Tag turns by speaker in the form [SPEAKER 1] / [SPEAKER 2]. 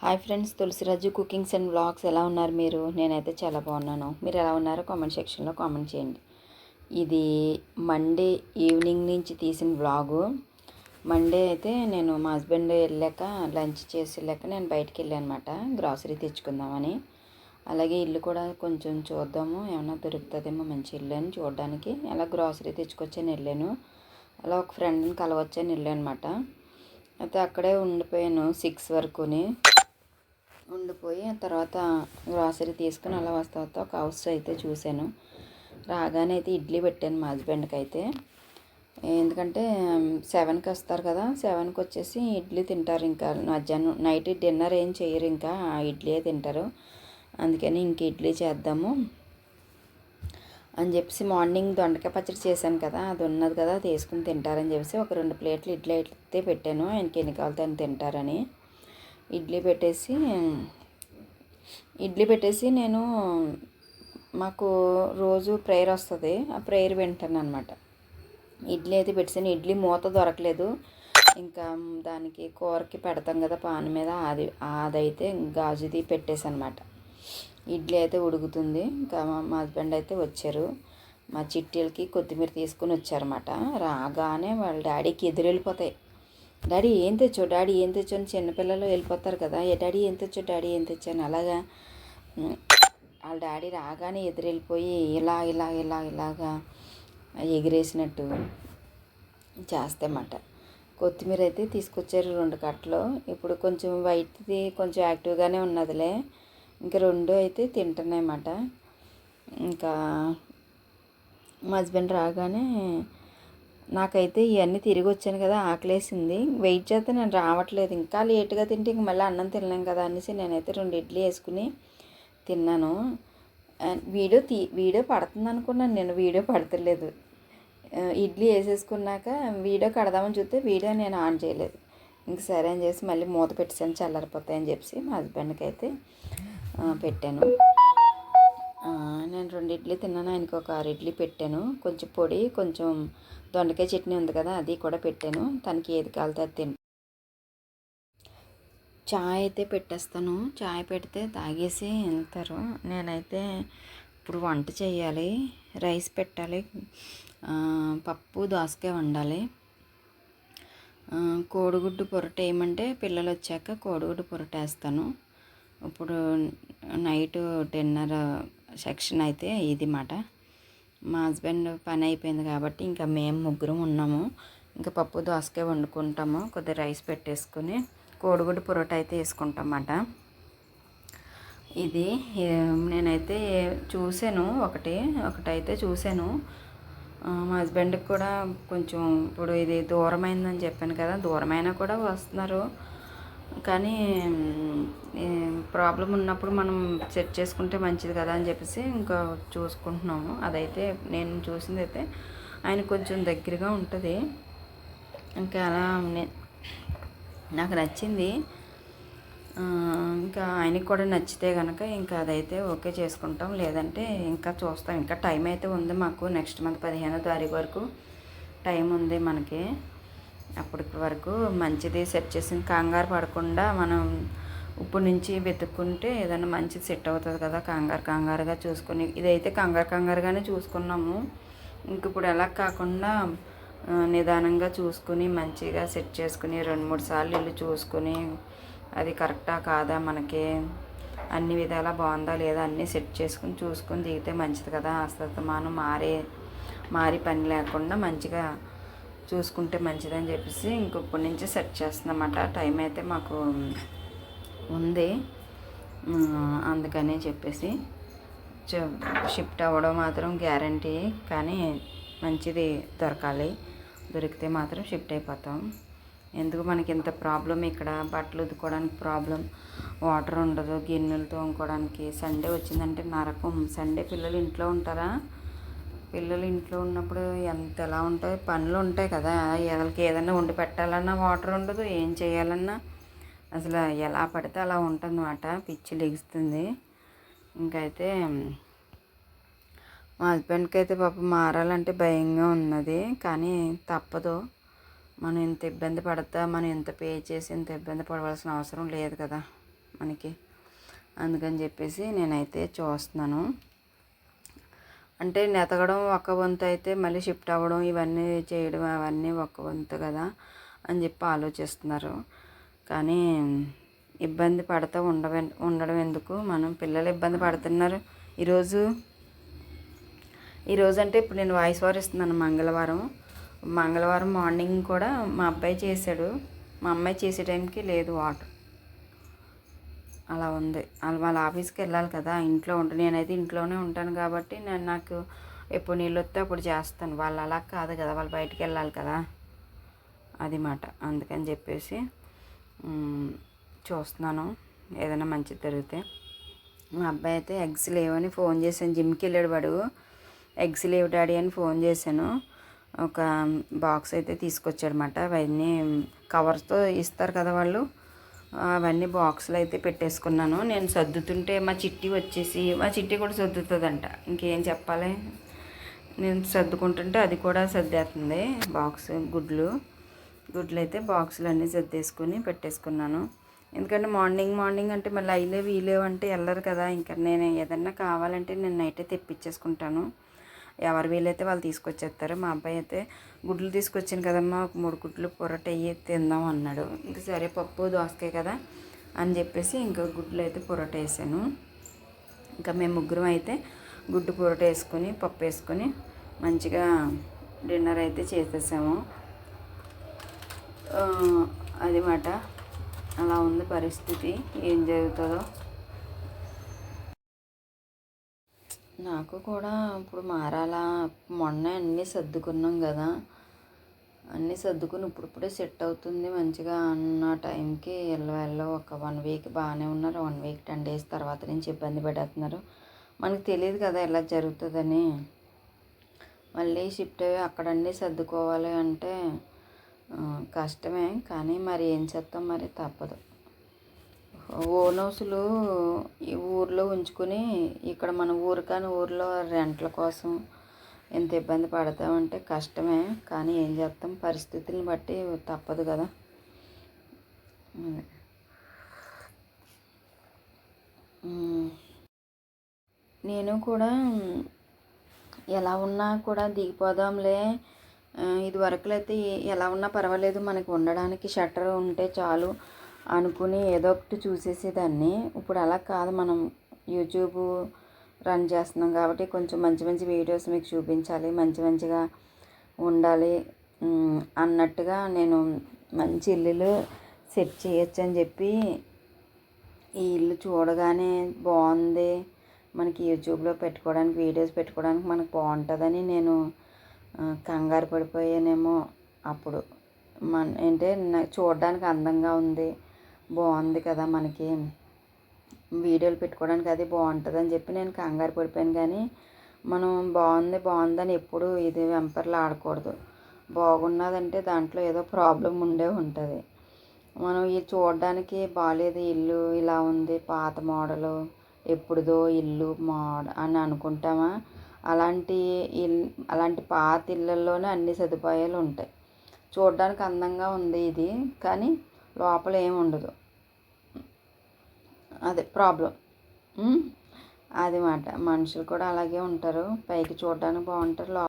[SPEAKER 1] Hi friends Tulasiraju cookings and vlogs ఎలా ఉన్నారు మీరు? నేనైతే చాలా బాగున్నాను. మీరు ఎలా ఉన్నారో కామెంట్ సెక్షన్లో కామెంట్ చేయండి. ఇది మండే ఈవినింగ్ నుంచి తీసిన వ్లాగు. మండే అయితే నేను మా హస్బెండ్ వెళ్ళాక లంచ్ చేసి వెళ్ళాక నేను బయటికి వెళ్ళానమాట అనమాట గ్రాసరీ తెచ్చుకుందామని. అలాగే ఇల్లు కూడా కొంచెం చూద్దాము. ఏమైనా దొరుకుతుందేమో మంచి ఇల్లు అని చూడడానికి. అలా గ్రాసరీ తెచ్చుకొచ్చాను వెళ్ళాను. అలా ఒక ఫ్రెండ్ని కలవచ్చని వెళ్ళాను అనమాట అయితే అక్కడే ఉండిపోయాను సిక్స్ వరకుని. ఉండిపోయి ఆ తర్వాత గ్రాసరీ తీసుకుని అలా వస్తా వస్తా ఒక హౌస్ అయితే చూశాను. రాగానే అయితే ఇడ్లీ పెట్టాను మా హస్బెండ్కి అయితే. ఎందుకంటే సెవెన్కి వస్తారు కదా సెవెన్కి వచ్చేసి ఇడ్లీ తింటారు ఇంకా. మధ్యాహ్నం నైట్ డిన్నర్ ఏం చేయరు ఇంకా ఆ ఇడ్లీయే తింటారు. అందుకని ఇంక ఇడ్లీ చేద్దాము అని చెప్పేసి మార్నింగ్ దొండకాయ పచ్చడి చేశాను కదా అది ఉన్నది కదా తీసుకుని తింటారని చెప్పేసి ఒక రెండు ప్లేట్లు ఇడ్లీ అయితే పెట్టాను. ఆయనకి ఎన్ని కావాలితే తింటారని. ఇడ్లీ పెట్టేసి ఇడ్లీ పెట్టేసి నేను మాకు రోజు ప్రేయర్ వస్తుంది. ఆ ప్రేయర్ వింటాను అనమాట ఇడ్లీ అయితే పెట్టేసాను. ఇడ్లీ మూత దొరకలేదు. ఇంకా దానికి కూరకి పెడతాం కదా పాన్ మీద అది అదైతే గాజుది పెట్టేసనమాట ఇడ్లీ అయితే ఉడుకుతుంది. ఇంకా మా హస్బెండ్ అయితే వచ్చారు. మా చిట్టీలకి కొత్తిమీర తీసుకుని వచ్చారన్నమాట. రాగానే వాళ్ళ డాడీకి ఎదురు వెళ్ళిపోతాయి డాడీ ఏం తెచ్చో డాడీ ఏం తెచ్చో అని చిన్నపిల్లలు వెళ్ళిపోతారు కదా. ఏ డాడీ ఏం తెచ్చో డాడీ ఏం తెచ్చాను అలాగా వాళ్ళ డాడీ రాగానే ఎదురెళ్ళిపోయి ఇలా ఇలా ఇలా ఇలాగా ఎగిరేసినట్టు చేస్తామాట కొత్తిమీర అయితే తీసుకొచ్చారు రెండు కట్టలు. ఇప్పుడు కొంచెం వైట్ది కొంచెం యాక్టివ్గానే ఉన్నదిలే. ఇంకా రెండు అయితే తింటున్నాయన్నమాట. ఇంకా మా హస్బెండ్ రాగానే నాకైతే ఇవన్నీ తిరిగి వచ్చాను కదా ఆకలేసింది. వెయిట్ చేస్తే నేను రావట్లేదు. ఇంకా లేట్గా తింటే ఇంక మళ్ళీ అన్నం తినలేం కదా అనేసి నేనైతే రెండు ఇడ్లీ వేసుకుని తిన్నాను. వీడియో తీ వీడియో పడుతుంది అనుకున్నాను నేను వీడియో పడతలేదు. ఇడ్లీ వేసేసుకున్నాక వీడియో కడదామని చూస్తే వీడియో నేను ఆన్ చేయలేదు. ఇంక సరే అని చేసి మళ్ళీ మూత పెట్టాను చల్లారిపోతాయని చెప్పి మా హస్బెండ్కి అయితే పెట్టాను. నేను రెండు ఇడ్లీ తిన్నాను. ఆయనకి ఒక ఆరు ఇడ్లీ పెట్టాను. కొంచెం పొడి కొంచెం దొండకాయ చట్నీ ఉంది కదా అది కూడా పెట్టాను. తనకి ఏది కాలితే అది తింటాను చాయ్ అయితే పెట్టేస్తాను. చాయ్ పెడితే తాగేసి వెళ్తారు. నేనైతే ఇప్పుడు వంట చేయాలి. రైస్ పెట్టాలి. పప్పు దోసకాయ వండాలి. కోడిగుడ్డు పొరట వేయమంటే పిల్లలు వచ్చాక కోడిగుడ్డు పొరట వేస్తాను. ఇప్పుడు నైట్ డిన్నర్ సెక్షన్ అయితే ఇది మాట. మా హస్బెండ్ పని అయిపోయింది కాబట్టి ఇంకా మేము ముగ్గురం ఉన్నాము. ఇంకా పప్పు దోసకాయ వండుకుంటాము. కొద్దిగా రైస్ పెట్టేసుకుని కోడిగుడ్డు పొరోటా అయితే వేసుకుంటామన్నమాట ఇది నేనైతే చూశాను ఒకటి ఒకటైతే చూశాను. మా హస్బెండ్కి కూడా కొంచెం ఇప్పుడు ఇది దూరమైందని చెప్పాను కదా దూరమైనా కూడా వస్తున్నారు. కానీ ప్రాబ్లం ఉన్నప్పుడు మనం సెట్ చేసుకుంటే మంచిది కదా అని చెప్పేసి ఇంకా చూసుకుంటున్నాము. అదైతే నేను చూసింది అయితే ఆయన కొంచెం దగ్గరగా ఉంటుంది. ఇంకా అలా నాకు నచ్చింది. ఇంకా ఆయనకి కూడా నచ్చితే కనుక ఇంకా అదైతే ఓకే చేసుకుంటాం. లేదంటే ఇంకా చూస్తాం. ఇంకా టైం అయితే ఉంది మాకు. నెక్స్ట్ మంత్ పదిహేనో తారీఖు వరకు టైం ఉంది మనకి. అప్పటికి వరకు మంచిది సెట్ చేసిన కంగారు పడకుండా మనం ఇప్పుడు నుంచి వెతుక్కుంటే ఏదైనా మంచిది సెట్ అవుతుంది కదా కంగారు కంగారుగా చూసుకొని. ఇదైతే కంగారు కంగారుగానే చూసుకున్నాము. ఇంక ఇప్పుడు ఎలా కాకుండా నిదానంగా చూసుకుని మంచిగా సెట్ చేసుకుని రెండు మూడు సార్లు ఇల్లు చూసుకుని అది కరెక్టా కాదా మనకి అన్ని విధాలా బాగుందా లేదా అన్నీ సెట్ చేసుకుని చూసుకొని దిగితే మంచిది కదా. అస్తమానం మారే మారి పని లేకుండా మంచిగా చూసుకుంటే మంచిదని చెప్పేసి ఇంకొప్పటి నుంచి సెట్ చేస్తున్నమాట టైం అయితే మాకు ఉంది. అందుకనే చెప్పేసి షిఫ్ట్ అవ్వడం మాత్రం గ్యారంటీ కానీ మంచిది దొరకాలి. దొరికితే మాత్రం షిఫ్ట్ అయిపోతాం. ఎందుకు మనకి ఇంత ప్రాబ్లం ఇక్కడ? బట్టలు ఉతుకోవడానికి ప్రాబ్లం వాటర్ ఉండదు. గిన్నెలు తోముకోవడానికి. సండే వచ్చిందంటే నరకం. సండే పిల్లలు ఇంట్లో ఉంటారా? పిల్లలు ఇంట్లో ఉన్నప్పుడు ఎంత ఎలా ఉంటాయి పనులు ఉంటాయి కదా. వాళ్ళకి ఏదైనా వండి పెట్టాలన్నా వాటర్ ఉండదు ఏం చేయాలన్నా. అసలు ఎలా పడితే అలా ఉంటుంది అన్నమాట పిచ్చి లెగుస్తుంది. ఇంకైతే మా హస్బెండ్కి అయితే పాప మారాలంటే భయంగా ఉన్నది. కానీ తప్పదు. మనం ఇంత ఇబ్బంది పడతా మనం ఇంత పే చేసి ఇంత ఇబ్బంది పడవలసిన అవసరం లేదు కదా మనకి. అందుకని చెప్పేసి నేనైతే చూస్తున్నాను. అంటే నెతగడం ఒక వంతు అయితే మళ్ళీ షిఫ్ట్ అవ్వడం ఇవన్నీ చేయడం అవన్నీ ఒక వంతు కదా అని చెప్పి ఆలోచిస్తున్నారు. కానీ ఇబ్బంది పడతా ఉండవ ఉండడం ఎందుకు? మనం పిల్లలు ఇబ్బంది పడుతున్నారు. ఈరోజు ఈరోజు అంటే ఇప్పుడు నేను వాయిస్ ఓవర్ ఇస్తున్నాను మంగళవారం. మంగళవారం మార్నింగ్ కూడా మా అబ్బాయి చేశాడు. మా అమ్మాయి చేసే టైంకి లేదు వాటర్. అలా ఉంది. వాళ్ళు వాళ్ళ ఆఫీస్కి వెళ్ళాలి కదా ఇంట్లో ఉంట నేనైతే ఇంట్లోనే ఉంటాను కాబట్టి నేను నాకు ఎప్పుడు నీళ్ళు వస్తే అప్పుడు చేస్తాను. వాళ్ళు అలా కాదు కదా వాళ్ళు బయటికి వెళ్ళాలి కదా అది మాట. అందుకని చెప్పేసి చూస్తున్నాను ఏదైనా మంచిది జరిగితే. మా అబ్బాయి అయితే ఎగ్స్ లేవని ఫోన్ చేశాను. జిమ్కి వెళ్ళాడు వాడు. ఎగ్స్ లేవు డాడీ అని ఫోన్ చేశాను. ఒక బాక్స్ అయితే తీసుకొచ్చాడనమాట అవన్నీ కవర్స్తో ఇస్తారు కదా వాళ్ళు. అవన్నీ బాక్సులు అయితే పెట్టేసుకున్నాను. నేను సర్దుతుంటే మా చిట్టి వచ్చేసి మా చిట్టి కూడా సర్దుతుందంట. ఇంకేం చెప్పాలి? నేను సర్దుకుంటుంటే అది కూడా సర్దేస్తుంది బాక్స్ గుడ్లు. గుడ్లు అయితే బాక్సులు అన్నీ సర్దేసుకుని పెట్టేసుకున్నాను. ఎందుకంటే మార్నింగ్ మార్నింగ్ అంటే మళ్ళీ అయిలేవు వీలేవు అంటే వెళ్ళరు కదా. ఇంకా నేను ఏదన్నా కావాలంటే నేను నైటే తెప్పించేసుకుంటాను. ఎవరు వీలైతే వాళ్ళు తీసుకొచ్చేస్తారు మా అబ్బాయి అయితే గుడ్లు తీసుకొచ్చాను కదమ్మా ఒక మూడు గుడ్లు పొరట అయ్యి తిందాం అన్నాడు. ఇంక సరే పప్పు దోసకాయ కదా అని చెప్పేసి ఇంకా గుడ్లు అయితే పొరట వేసాను. ఇంకా మేము ముగ్గురం అయితే గుడ్డు పొరట వేసుకొని పప్పు వేసుకొని మంచిగా డిన్నర్ అయితే చేసేసాము. అది మాట. అలా ఉంది పరిస్థితి. ఏం జరుగుతుందో నాకు కూడా ఇప్పుడు మారాలా. మొన్న అన్నీ సర్దుకున్నాం కదా. అన్నీ సర్దుకుని ఇప్పుడిప్పుడే సెట్ అవుతుంది మంచిగా అన్న టైంకి ఎల్ల ఒక వన్ వీక్ బాగానే ఉన్నారు. వన్ వీక్ టెన్ డేస్ తర్వాత నుంచి ఇబ్బంది పడేస్తున్నారు. మనకు తెలియదు కదా ఎలా జరుగుతుందని. మళ్ళీ షిఫ్ట్ అయ్యి అక్కడన్నీ సర్దుకోవాలి అంటే కష్టమే. కానీ మరి ఏం చేస్తాం మరి? తప్పదు. ఓనోసులు ఈ ఊర్లో ఉంచుకుని ఇక్కడ మన ఊరు కాని ఊర్లో రెంట్ల కోసం ఎంత ఇబ్బంది పడతామంటే కష్టమే. కానీ ఏం చేస్తాం? పరిస్థితులను బట్టి తప్పదు కదా. నేను కూడా ఎలా ఉన్నా కూడా దిగిపోదాంలే. ఇదివరకులైతే ఇది ఎలా ఉన్నా పర్వాలేదు. మనకి ఉండడానికి షట్టర్ ఉంటే చాలు. అనుకుని ఏదో ఒకటి చూసేసేదాన్ని. ఇప్పుడు అలా కాదు. మనం యూట్యూబ్ రన్ చేస్తున్నాం కాబట్టి కొంచెం మంచి మంచి వీడియోస్ మీకు చూపించాలి. మంచి మంచిగా ఉండాలి. అన్నట్టుగా నేను మంచి ఇల్లులు సెట్ చేయొచ్చు అని చెప్పి ఈ ఇల్లు చూడగానే బాగుంది. మనకి యూట్యూబ్లో పెట్టుకోవడానికి వీడియోస్ పెట్టుకోవడానికి మనకు బాగుంటుందని నేను కంగారు పడిపోయానేమో అప్పుడు. మన ఏంటంటే చూడడానికి అందంగా ఉంది. బాగుంది కదా మనకి. వీడియోలు పెట్టుకోవడానికి అది బాగుంటుంది అని చెప్పి నేను కంగారు పడిపోయాను కానీ మనం బాగుంది బాగుందని ఎప్పుడు ఇది వెంపర్లు ఆడకూడదు. బాగున్నదంటే దాంట్లో ఏదో ప్రాబ్లం ఉండే ఉంటుంది. మనం ఇది చూడడానికి బాగాలేదు ఇల్లు ఇలా ఉంది పాత మోడలు ఎప్పుడుదో ఇల్లు మోడ అని అనుకుంటామా? అలాంటి ఇల్ అలాంటి పాత ఇళ్ళల్లోనే అన్ని సదుపాయాలు ఉంటాయి. చూడడానికి అందంగా ఉంది ఇది కానీ లోపల ఏమి ఉండదు. అదే ప్రాబ్లం. అది మాట. మనుషులు కూడా అలాగే ఉంటారు. పైకి చూడడానికి బాగుంటారు. లోపల